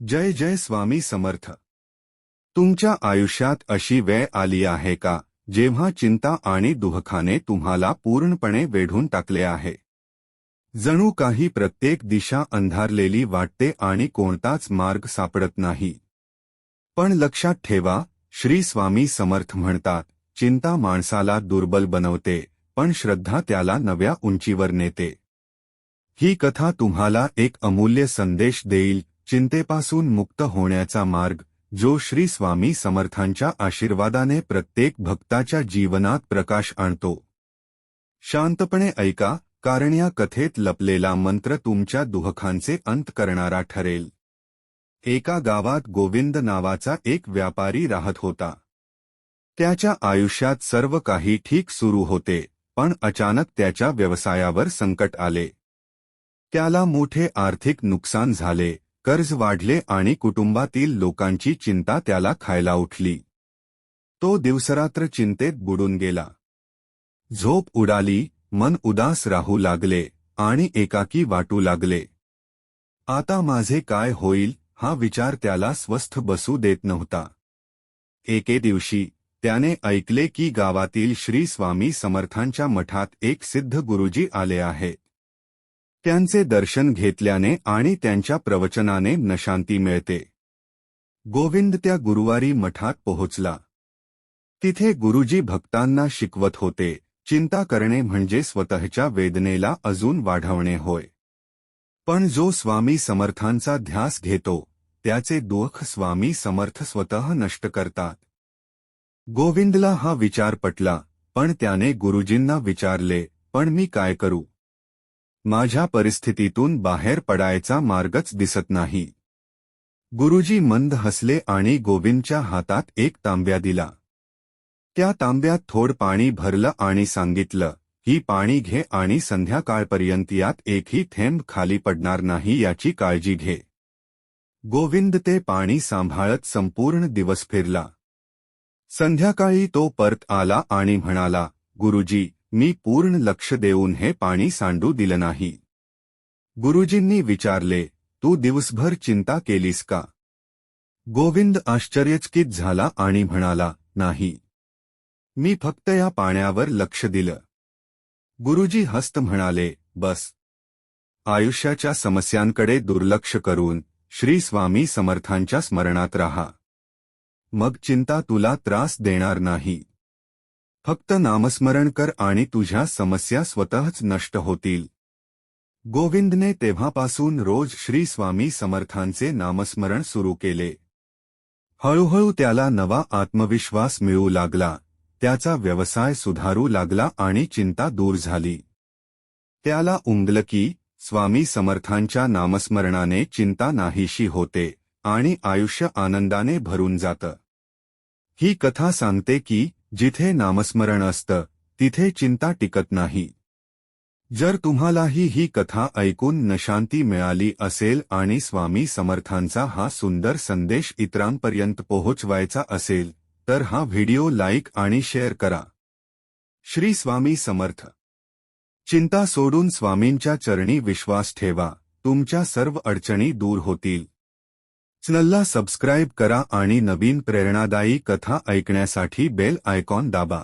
जय जय स्वामी समर्थ. तुमच्या आयुष्यात अशी वेळ आली आहे का जेव्हा चिंता आणि दुःखाने तुम्हाला पूर्णपणे वेढून टाकले आहे? जणू काही प्रत्येक दिशा अंधारलेली वाटते आणि कोणताच मार्ग सापडत नाही. पण लक्षात ठेवा श्री स्वामी समर्थ म्हणतात चिंता माणसाला दुर्बल बनवते पण श्रद्धा त्याला नव्या उंचीवर नेते. ही कथा तुम्हाला एक अमूल्य संदेश देईल चिंतेपासून मुक्त होण्याचा मार्ग जो श्री स्वामी समर्थांच्या आशीर्वादाने प्रत्येक भक्ताच्या जीवनात प्रकाश आणतो. शांतपणे ऐका कारण या कथेत लपलेला मंत्र तुमच्या दुःखांचे अंत करणारा ठरेल. एका गावात गोविंद नावाचा एक व्यापारी राहत होता. त्याच्या आयुष्यात सर्व काही ठीक सुरू होते पण अचानक त्याच्या व्यवसायावर संकट आले. त्याला मोठे आर्थिक नुकसान झाले कर्ज वाढले आणि कुटुंबातील लोकांची चिंता त्याला खायला उठली. तो दिवसरात्र चिंतेत बुडून गेला. झोप उडाली मन उदास राहू लागले आणि एकाकी वाटू लागले. आता माझे काय होईल हा विचार त्याला स्वस्थ बसू देत नव्हता. एके दिवशी त्याने ऐकले की गावातील श्री स्वामी समर्थांच्या मठात एक सिद्ध गुरुजी आले आहेत त्यांचे दर्शन घेतल्याने आणि त्यांच्या प्रवचनाने नशांती मिळते. गोविंद त्या गुरुवारी मठात पोहोचला. तिथे गुरुजी भक्तांना शिकवत होते चिंता करणे म्हणजे स्वतःच्या वेदनेला अजून वाढवणे होय. पण जो स्वामी समर्थांचा ध्यास घेतो त्याचे दुःख स्वामी समर्थ स्वतः नष्ट करतात. गोविंदला हा विचार पटला पण त्याने गुरुजींना विचारले पण मी काय करू? माझ्या परिस्थितीतून बाहेर पडायचा मार्गच दिसत नाही. गुरुजी मंद हसले आणि गोविंदच्या हातात एक तांब्या दिला. त्या तांब्यात थोड पाणी भरलं आणि सांगितलं ही पाणी घे आणि संध्याकाळपर्यंत यात एकही थेंब खाली पडणार नाही याची काळजी घे. गोविंद ते पाणी सांभाळत संपूर्ण दिवस फिरला. संध्याकाळी तो परत आला आणि म्हणाला गुरुजी मी पूर्ण लक्ष देऊन हे पाणी सांडू दिलं नाही. गुरुजींनी विचारले तू दिवसभर चिंता केलीस का? गोविंद आश्चर्यचकित झाला आणि म्हणाला नाही. मी फक्त या पाण्यावर लक्ष दिलं. गुरुजी हस्त म्हणाले बस. आयुष्याच्या समस्यांकडे दुर्लक्ष करून श्री स्वामी समर्थांच्या स्मरणात राहा. मग चिंता तुला त्रास देणार नाही. फक्त नामस्मरण कर आणि तुझ्या समस्या स्वतःच नष्ट होतील. गोविंदने तेव्हापासून रोज श्री स्वामी समर्थांचे नामस्मरण सुरू केले. हळूहळू त्याला नवा आत्मविश्वास मिळू लागला. त्याचा व्यवसाय सुधारू लागला आणि चिंता दूर झाली. त्याला उमगलं की स्वामी समर्थांच्या नामस्मरणाने चिंता नाहीशी होते आणि आयुष्य आनंदाने भरून जातं. ही कथा सांगते की जिथे नामस्मरण असतं तिथे चिंता टिकत नाही. जर तुम्हालाही ही कथा ऐकून नशांती मिळाली असेल आणि स्वामी समर्थांचा हा सुंदर संदेश इतरांपर्यंत पोहोचवायचा असेल तर हा व्हिडिओ लाईक आणि शेअर करा. श्री स्वामी समर्थ. चिंता सोडून स्वामींच्या चरणी विश्वास ठेवा तुमच्या सर्व अडचणी दूर होतील. चॅनलला सबस्क्राईब करा आणि नवीन प्रेरणादायी कथा ऐकण्यासाठी बेल आयकॉन दाबा.